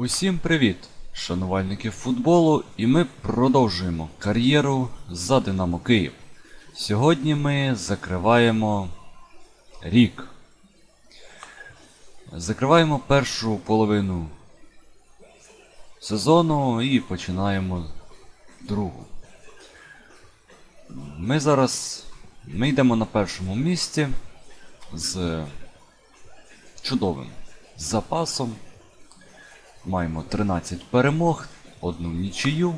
Усім привіт, шанувальники футболу, і ми продовжуємо кар'єру за Динамо Київ. Сьогодні ми закриваємо рік. Закриваємо першу половину сезону і починаємо другу. Ми зараз ми йдемо на першому місці з чудовим запасом. Маємо 13 перемог, одну нічию.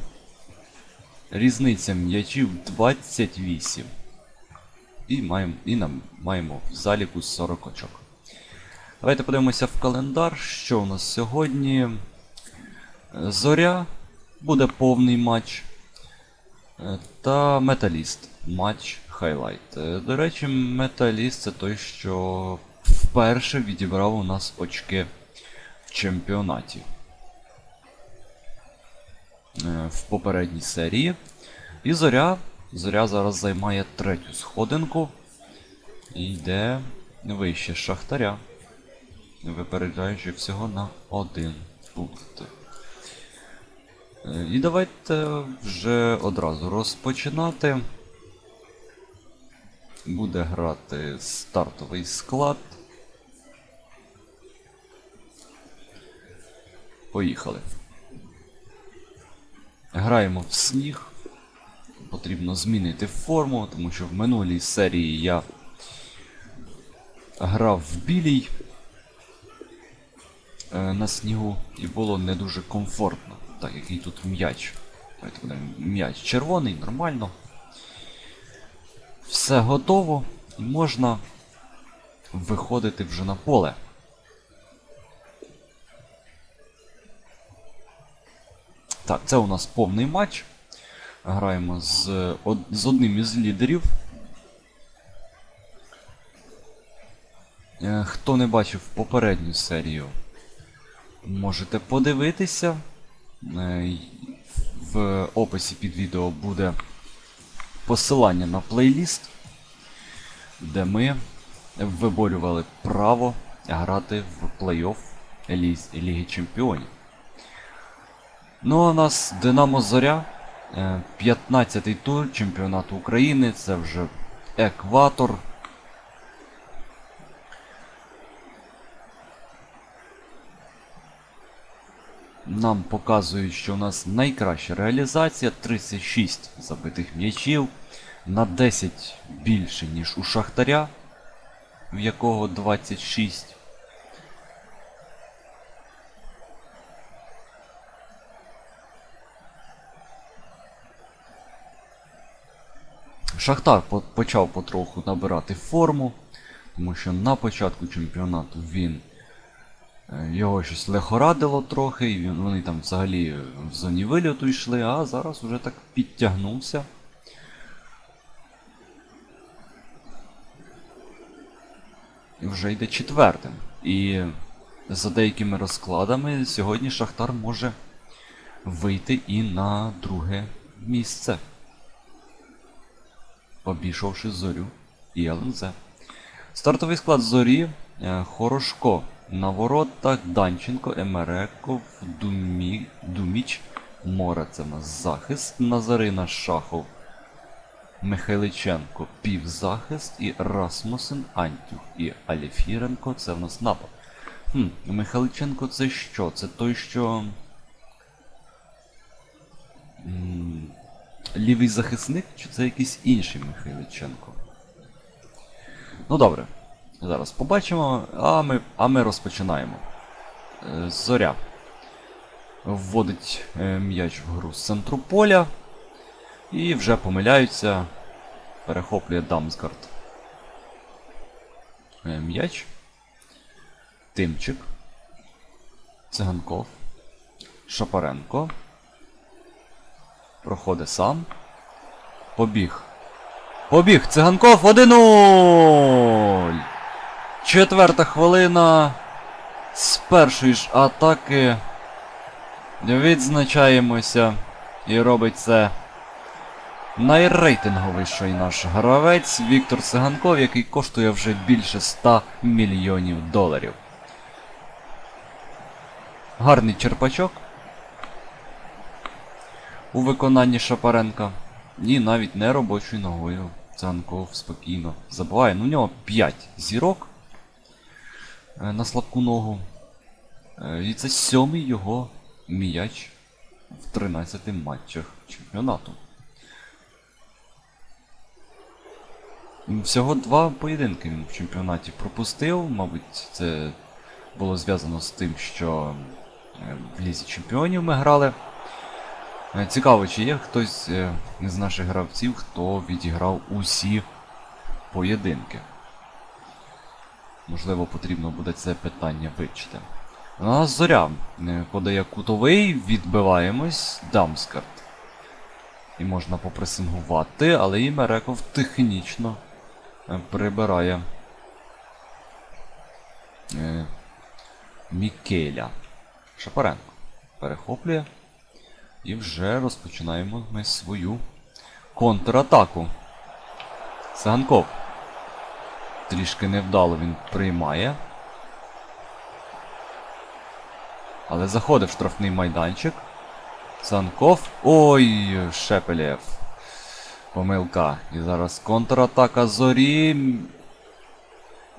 Різниця м'ячів 28. І маємо, і нам маємо в заліку 40 очок. Давайте подивимося в календар, що у нас сьогодні. Е, Зоря буде повний матч. Е, Та Металіст. Матч хайлайт. Е, До речі, Металіст це той, що вперше відібрав у нас очки в чемпіонаті. Е, В попередній серії. І Зоря. Зоря зараз займає третю сходинку. І йде вище Шахтаря. Випереджаючи всього на один пункт. Е, І давайте вже одразу розпочинати. Буде грати стартовий склад. Поїхали. Граємо в сніг. Потрібно змінити форму, тому що в минулій серії я грав в білій е, на снігу і було не дуже комфортно. Так, який тут м'яч. М'яч червоний, нормально. Все готово і можна виходити вже на поле. Так, це у нас повний матч. Граємо з, з одним із лідерів. Е, Хто не бачив попередню серію, можете подивитися. Е, В описі під відео буде посилання на плейліст, де ми виборювали право грати в плей-офф Ліги Чемпіонів. Ну, а у нас Динамо Зоря. 15-й тур чемпіонату України. Це вже екватор. Нам показують, що у нас найкраща реалізація 36 забитих м'ячів на 10 більше, ніж у Шахтаря, в якого 26. Шахтар почав потроху набирати форму, тому що на початку чемпіонату він е, його щось лихорадило трохи, і вони там взагалі в зоні вильоту йшли, а зараз вже так підтягнувся. І вже йде четвертим. І за деякими розкладами сьогодні Шахтар може вийти і на друге місце обійшовши зорю і ЛНЗ. Стартовий склад зорі е, Хорошко на воротах, Данченко, Емереков, Думі, Думіч, Мора це в захист, Назарина Шахов, Михайличенко півзахист і Расмусен Антюх і Аліфіренко це в нас напад. Хм, Михайличенко це що? Це той, що. Лівий захисник, чи це якийсь інший Михайличенко? Ну добре. Зараз побачимо, а ми, а ми розпочинаємо. Е, Зоря вводить е, м'яч в гру з центру поля. І вже помиляються. Перехоплює Дамсгард. Е, М'яч. Тимчик. Циганков. Шапаренко. Проходить сам. Побіг. Побіг. Циганков 1-0. Четверта хвилина. З першої ж атаки. Відзначаємося. І робить це найрейтинговіший наш гравець Віктор Циганков, який коштує вже більше 100 мільйонів доларів. Гарний черпачок. У виконанні Шапаренка. І навіть не робочою ногою. Циганков спокійно забиває. Ну, у нього 5 зірок е, на слабку ногу. Е, І це сьомий його м'яч в 13 матчах чемпіонату. Всього два поєдинки він в чемпіонаті пропустив. Мабуть, це було зв'язано з тим, що е, в Лізі Чемпіонів ми грали. Е, Цікаво, чи є хтось е, з наших гравців, хто відіграв усі поєдинки. Можливо, потрібно буде це питання вивчити. У нас зоря е, подає кутовий, відбиваємось, Дамскарт. І можна попресингувати, але і Мереков технічно прибирає Мікеля. Шапаренко перехоплює. І вже розпочинаємо ми свою контратаку. Саганков. Трішки невдало він приймає. Але заходить в штрафний майданчик. Санков. Ой, Шепелєв. Помилка. І зараз контратака зорі.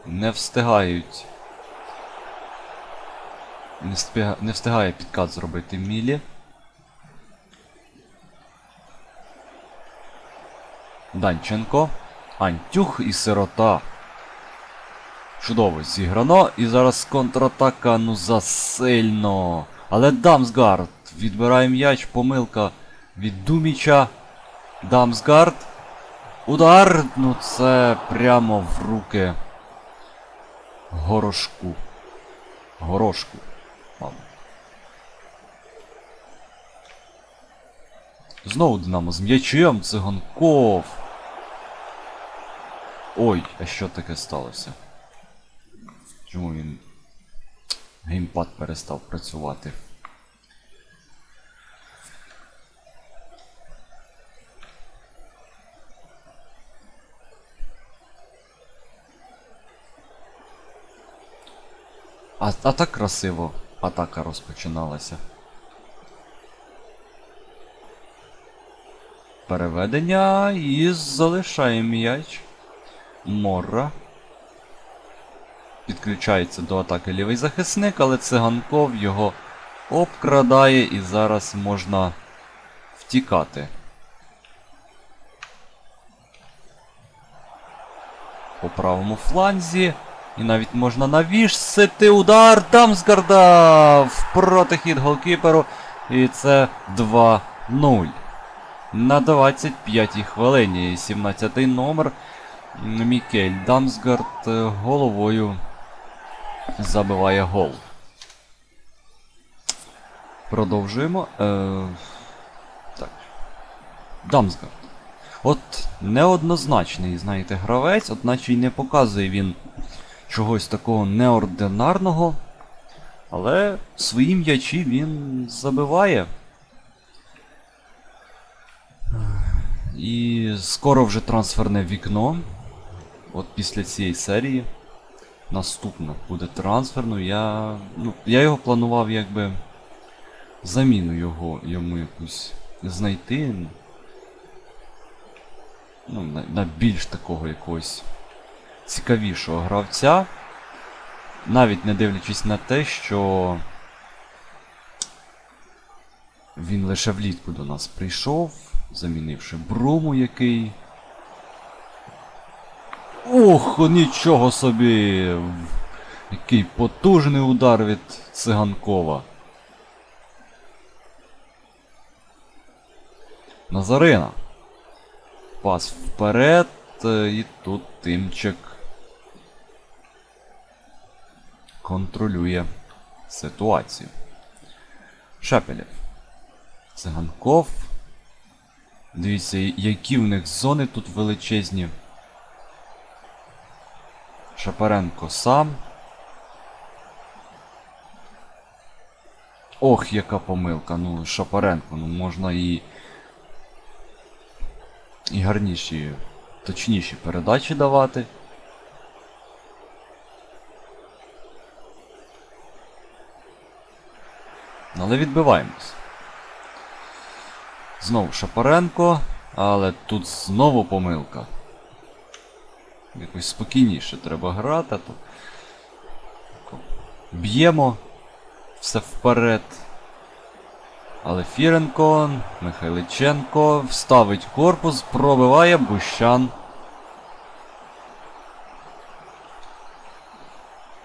Не встигають. Не встигає підкат зробити Мілі. Данченко. Антюх і сирота. Чудово зіграно. І зараз контратака, ну засильно. Але Дамсгард відбирає м'яч, помилка від Думіча. Дамсгард. Удар! Ну це прямо в руки. Горошку. Горошку. Знову Динамо з м'ячем, циганков. Ой, а що таке сталося? Чому він. Геймпад перестав працювати? А, а так красиво атака розпочиналася. Переведення і залишає м'яч. Морра. Підключається до атаки лівий захисник, але циганков його обкрадає і зараз можна втікати. По правому фланзі. І навіть можна навішсити удар Дамсгарда в протихід голкіперу. І це 2-0. На 25-й хвилині 17-й номер Мікель Дамсгард е, головою забиває гол. Продовжуємо. Е, так. Дамсгард. От неоднозначний, знаєте, гравець, одначе й не показує він чогось такого неординарного. Але свої м'ячі він забиває. І скоро вже трансферне вікно. От після цієї серії. Наступно буде трансферно. Я. Ну, я його планував якби заміну його йому якусь знайти. Ну, на, на більш такого якогось цікавішого гравця. Навіть не дивлячись на те, що він лише влітку до нас прийшов, замінивши Бруму який. Ох, нічого собі! Який потужний удар від циганкова. Назарина. Пас вперед. е, І тут тимчик контролює ситуацію. Шепелєв. Циганков. Дивіться, які в них зони тут величезні. Шапаренко сам. Ох, яка помилка. Ну, Шапаренко, ну можна і. І гарніші, точніші передачі давати. Але відбиваємось. Знову Шапаренко, але тут знову помилка. Якось спокійніше треба грати. Б'ємо все вперед. Але Фіренко, Михайличенко вставить корпус, пробиває Бущан.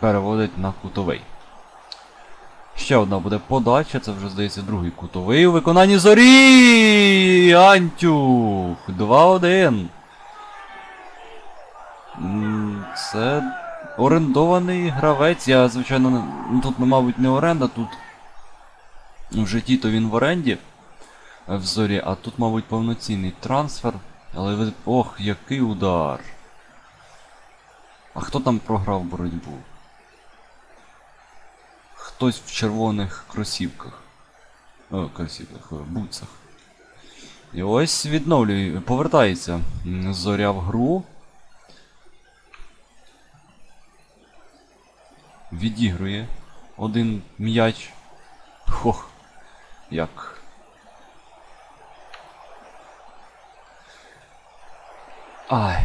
Переводить на кутовий. Ще одна буде подача, це вже здається другий кутовий у виконанні зорі! Антюх! 2-1. Це орендований гравець. Я, звичайно, ну, тут, ну, мабуть, не оренда, тут в житті то він в оренді е, в зорі, а тут, мабуть, повноцінний трансфер. Але ви. Ох, який удар. А хто там програв боротьбу? Хтось в червоних кросівках. О, кросівках, о, бутсах. І ось відновлює, повертається зоря в гру. Відігрує один м'яч. Хох. Як. Ай.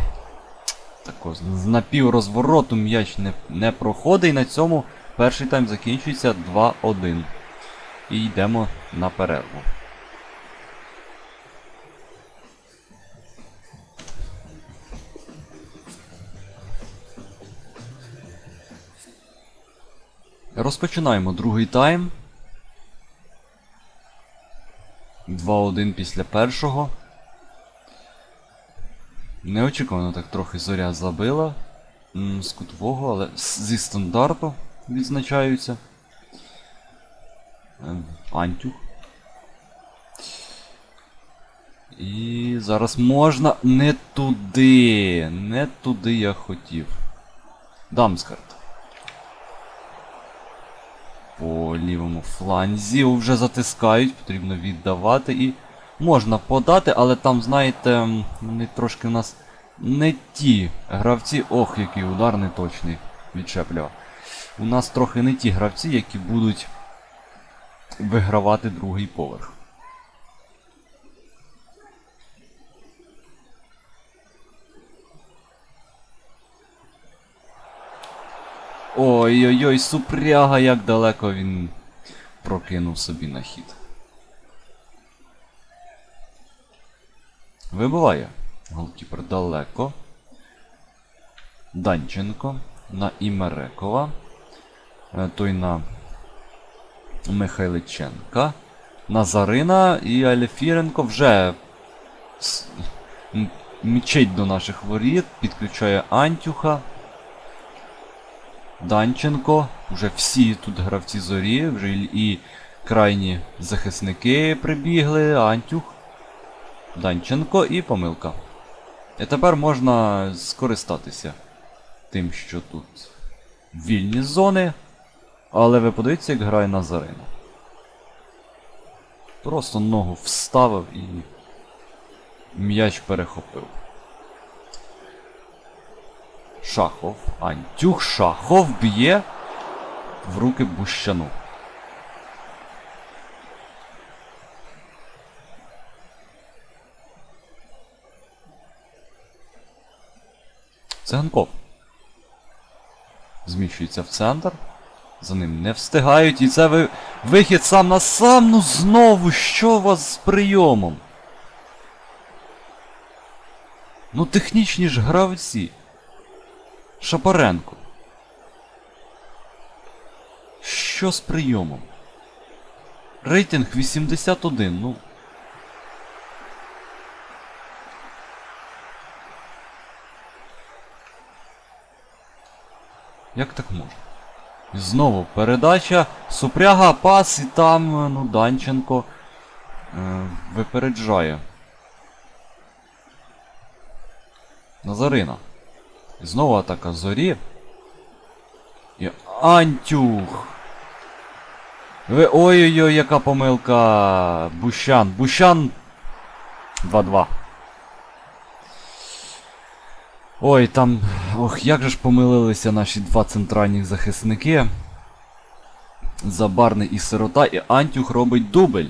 Тако, з напіврозвороту м'яч не, не проходить. І на цьому перший тайм закінчується 2-1. І йдемо на перерву. Розпочинаємо другий тайм. 2-1 після першого. Неочікувано так трохи зоря забила з кутового, але зі стандарту відзначаються. Ем, Антюх. І зараз можна не туди. Не туди я хотів. Дамскарт. По лівому фланзі вже затискають, потрібно віддавати і можна подати, але там, знаєте, вони трошки у нас не ті гравці. Ох, який удар неточний відчеплював. У нас трохи не ті гравці, які будуть вигравати другий поверх. Ой-ой-ой, супряга, як далеко він прокинув собі на хід. Вибиває. Голкіпер далеко. Данченко на Імерекова. Е, Той на Михайличенка. Назарина і Алефіренко вже мчить до наших воріт, підключає Антюха. Данченко. Вже всі тут гравці зорі, вже і крайні захисники прибігли, Антюх. Данченко і помилка. І тепер можна скористатися тим, що тут вільні зони. Але ви подивіться, як грає Назарина. Просто ногу вставив і м'яч перехопив. Шахов. Антюх Шахов б'є в руки Бущану. Циганков. Зміщується в центр. За ним не встигають. І це ви... вихід сам на сам. Ну знову, що у вас з прийомом? Ну технічні ж гравці. Шапаренко. Що з прийомом? Рейтинг 81, ну. Як так можна? І знову передача, супряга, пас і там, ну, Данченко е, випереджає. Назарина. Знову атака зорі. І Антюх. Ой-ой-ой, яка помилка. Бущан. Бущан. 2-2. Ой, там. Ох, як же ж помилилися наші два центральних захисники. Забарний і сирота, і Антюх робить дубль.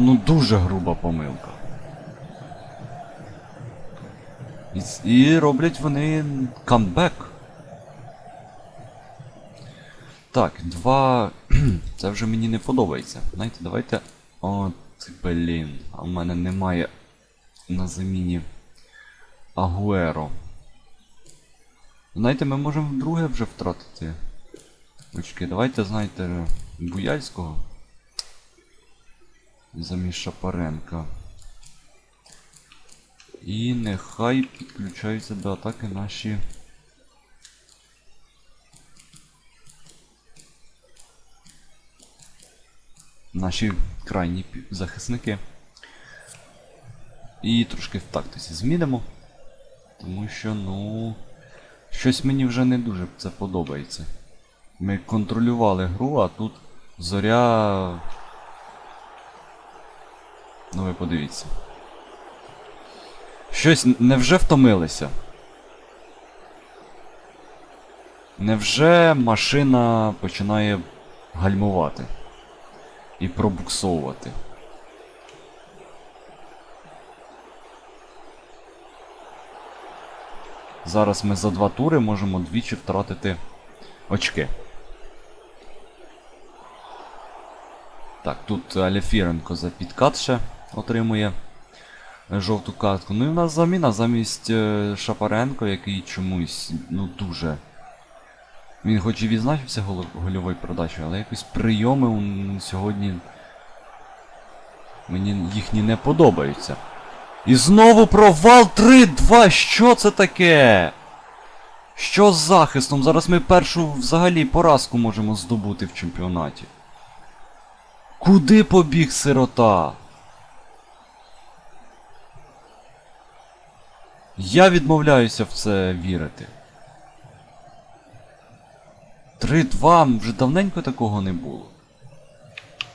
Ну, дуже груба помилка. І, і роблять вони камбек. Так, два. Це вже мені не подобається. Знаєте, давайте. От, блін. А в мене немає на заміні Агуеро. Знаєте, ми можемо вдруге вже втратити. Очки, давайте, знаєте, Буяльського. Замість Шапаренка. І нехай підключаються до атаки наші. Наші крайні захисники. І трошки в тактиці змінимо. Тому що, ну. Щось мені вже не дуже це подобається. Ми контролювали гру, а тут зоря. Ну ви подивіться. Щось невже втомилися? Невже машина починає гальмувати і пробуксовувати? Зараз ми за два тури можемо двічі втратити очки. Так, тут Аляфіренко за підкат ще отримує е, жовту картку. Ну і в нас заміна замість е, Шапаренко, який чомусь ну дуже. Він хоч і відзначився гольовою продачею, але якось прийоми сьогодні мені їхні не подобаються. І знову провал 3-2. Що це таке? Що з захистом? Зараз ми першу взагалі поразку можемо здобути в чемпіонаті. Куди побіг сирота? Я відмовляюся в це вірити. 3-2 вже давненько такого не було.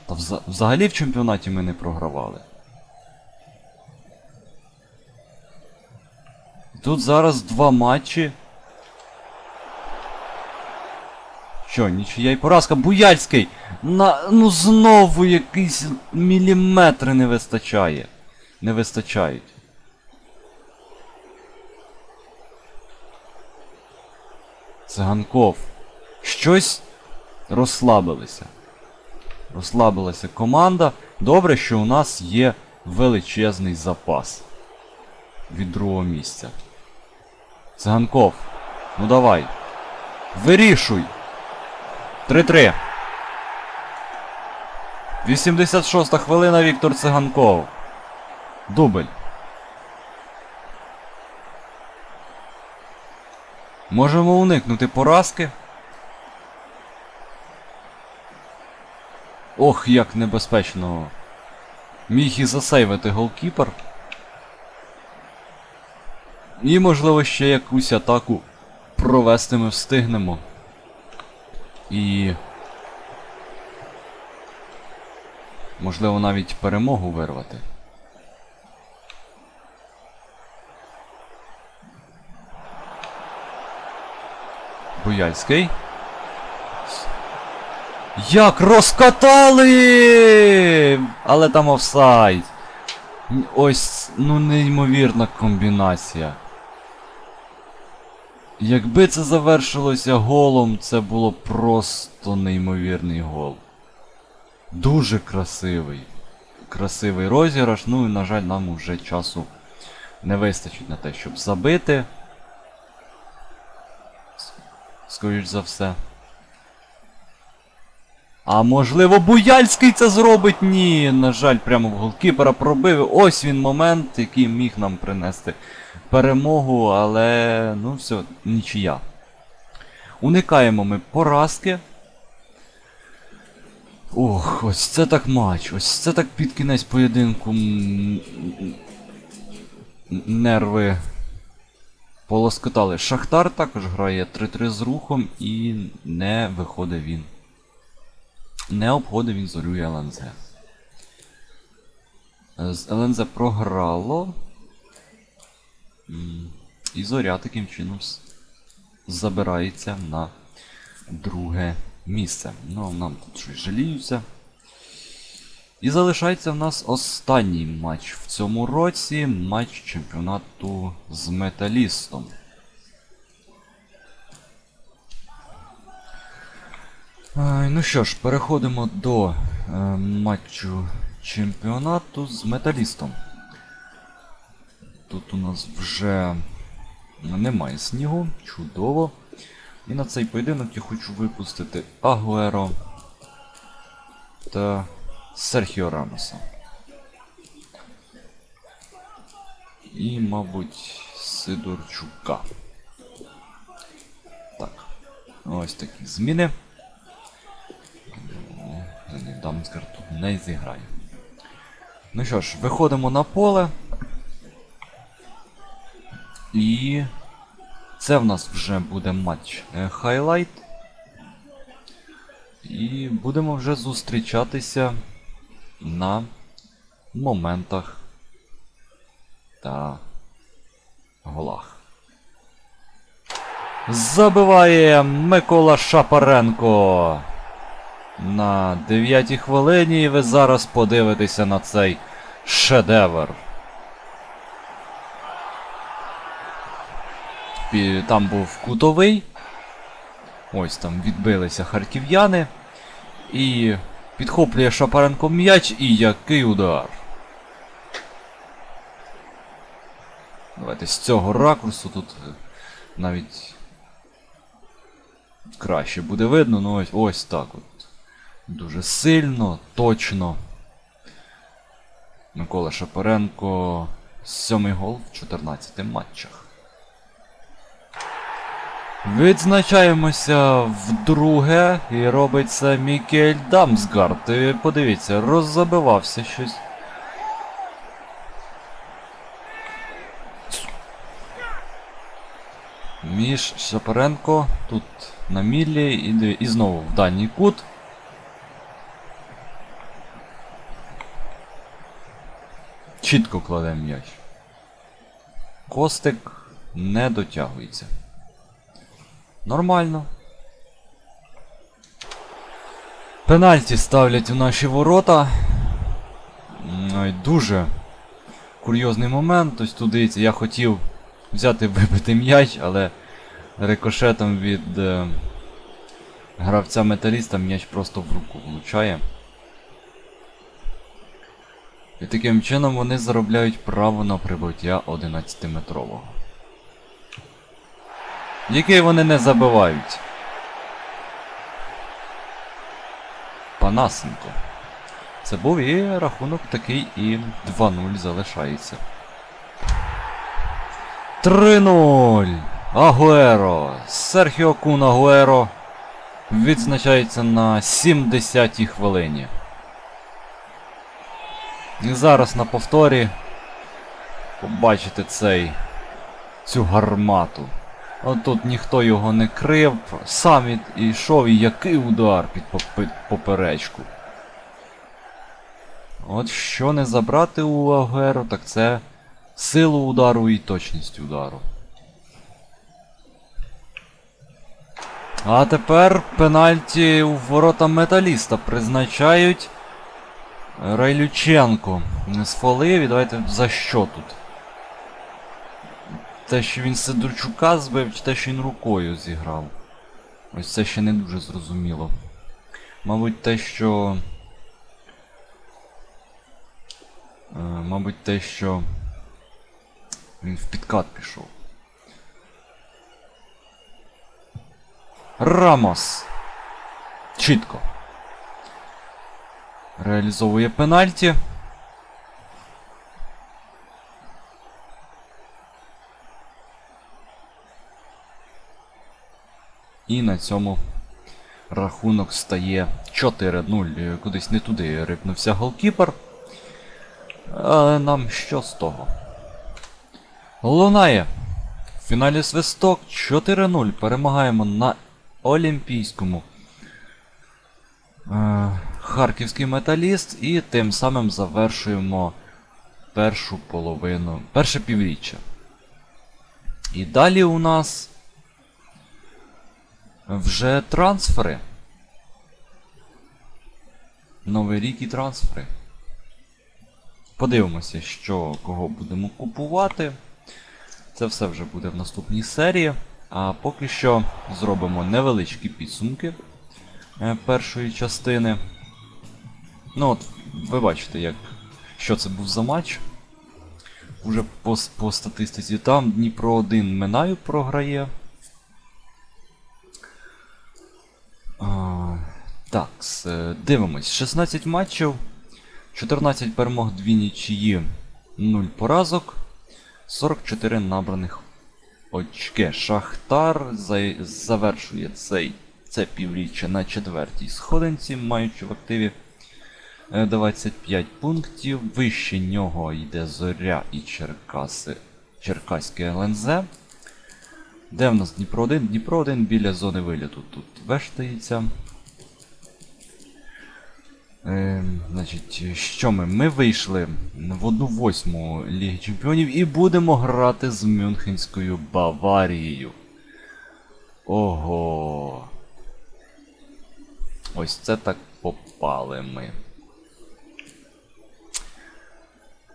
Та вза- взагалі в чемпіонаті ми не програвали. Тут зараз два матчі. Що, нічия і поразка. Буяльський! На, ну знову якісь міліметри не вистачає. Не вистачають. Циганков. Щось розслабилися. Розслабилася команда. Добре, що у нас є величезний запас від другого місця. Циганков. Ну давай. Вирішуй. 3-3. 86-та хвилина Віктор Циганков. Дубль. Можемо уникнути поразки. Ох, як небезпечно. Міг і засейвити голкіпер. І, можливо, ще якусь атаку провести ми встигнемо. І. Можливо, навіть перемогу вирвати. Буяльський. Як розкатали! Але там офсайд. Ось, ну неймовірна комбінація. Якби це завершилося голом, це було просто неймовірний гол. Дуже красивий. Красивий розіграш, ну і на жаль, нам вже часу не вистачить на те, щоб забити. Скоріш за все. А можливо, Буяльський це зробить? Ні, на жаль, прямо в голкіпера пробив. Ось він момент, який міг нам принести перемогу, але ну все, нічия. Уникаємо ми поразки. Ох, ось це так матч. Ось це так під кінець поєдинку. Нерви полоскотали. Шахтар також грає 3-3 з рухом і не виходить він. Не обходив він зорю ЛНЗ. З ЛНЗ програло. І зоря таким чином забирається на друге місце. Ну, нам тут щось жаліються. І залишається в нас останній матч в цьому році матч чемпіонату з металістом. Ну що ж, переходимо до е, матчу чемпіонату з металістом. Тут у нас вже немає снігу, чудово. І на цей поєдинок я хочу випустити Агуеро та Серхіо Рамоса. І, мабуть, Сидорчука. Так. Ось такі зміни. Дамскар тут не зіграє. Ну що ж, виходимо на поле. І це в нас вже буде матч е, хайлайт. І будемо вже зустрічатися на моментах та голах. Забиває Микола Шапаренко. На 9 хвилині і ви зараз подивитеся на цей шедевр. Там був кутовий. Ось там відбилися харків'яни. І підхоплює Шапаренко м'яч і який удар. Давайте з цього ракурсу тут е, навіть краще буде видно, ну ось, ось так от. Дуже сильно, точно. Микола Шапаренко. Сьомий гол в 14 матчах. Відзначаємося вдруге і робить це Мікель Дамсгард. І подивіться, роззабивався щось. Між Шапаренко тут на міллі і, і знову в дальній кут. Чітко кладе м'яч. Костик не дотягується. Нормально. Пенальті ставлять у наші ворота. Ой, Дуже курйозний момент. Ось дивіться, я хотів взяти вибити м'яч, але рикошетом від е, гравця металіста м'яч просто в руку влучає. І таким чином вони заробляють право на прибуття 11-метрового. Який вони не забивають. Панасенко. Це був і рахунок такий і 2-0 залишається. 3-0. Агуеро. Серхіо Кун Агуеро відзначається на 70-й хвилині. І зараз на повторі побачите цей цю гармату. От тут ніхто його не крив, сам і- йшов і який удар під поперечку. От що не забрати у Агуеро, так це силу удару і точність удару. А тепер пенальті у ворота металіста призначають Райлюченко. Не сфолив і давайте за що тут? Те, що він Сидорчука збив, чи те, що він рукою зіграв. Ось це ще не дуже зрозуміло. Мабуть, те, що. Е, мабуть, те, що. Він в підкат пішов. Рамос. Чітко. Реалізовує пенальті. І на цьому рахунок стає 4-0. Е, Кудись не туди рипнувся голкіпер. Але нам що з того? Лунає. В фіналі свисток 4-0. Перемагаємо на Олімпійському. Е, Харківський металіст і тим самим завершуємо першу половину, перше півріччя І далі у нас вже трансфери. Новий рік і трансфери. Подивимося, що кого будемо купувати. Це все вже буде в наступній серії. А поки що зробимо невеличкі підсумки е, першої частини. Ну от, ви бачите, як, що це був за матч. Уже по, по статистиці там Дніпро 1 Минаю програє. Так, е, дивимось. 16 матчів, 14 перемог, 2 нічиї, 0 поразок, 44 набраних очки. Шахтар завершує цей, це півріччя на четвертій сходинці, маючи в активі е, 25 пунктів. Вище нього йде Зоря і Черкаси, Черкаське ЛНЗ. Де в нас Дніпро 1? Дніпро 1 біля зони виліту тут вештається. Е, значить, що ми? Ми вийшли в одну восьму Ліги Чемпіонів і будемо грати з Мюнхенською Баварією. Ого. Ось це так попали ми.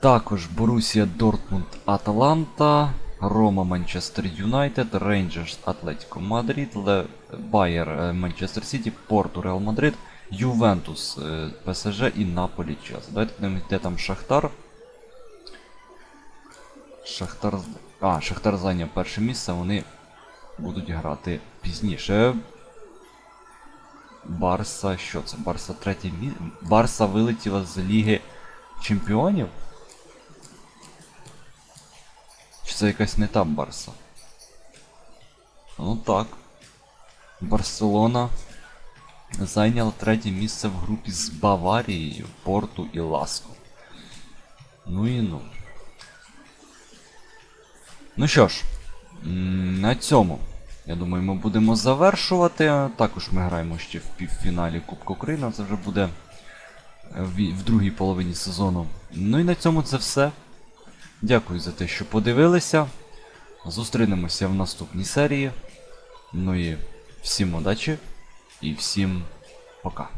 Також Борусія Дортмунд Аталанта, Рома Манчестер Юнайтед, Рейнджерс Атлетіко Мадрид, Байер е, Манчестер Сіті, Порту Реал Мадрид, Ювентус е, ПСЖ і Наполі Челсі. Давайте подивимось, де там Шахтар. Шахтар. А, Шахтар зайняв перше місце, вони будуть грати пізніше. Барса, що це? Барса третє місце. Барса вилетіла з Ліги Чемпіонів? Чи це якась не та Барса? Ну так. Барселона зайняла третє місце в групі з Баварією, Порту і Ласко. Ну і ну. Ну що ж, на цьому, я думаю, ми будемо завершувати. Також ми граємо ще в півфіналі Кубка України, це вже буде в другій половині сезону. Ну і на цьому це все. Дякую за те, що подивилися. Зустрінемося в наступній серії. Ну і всім удачі і всім пока.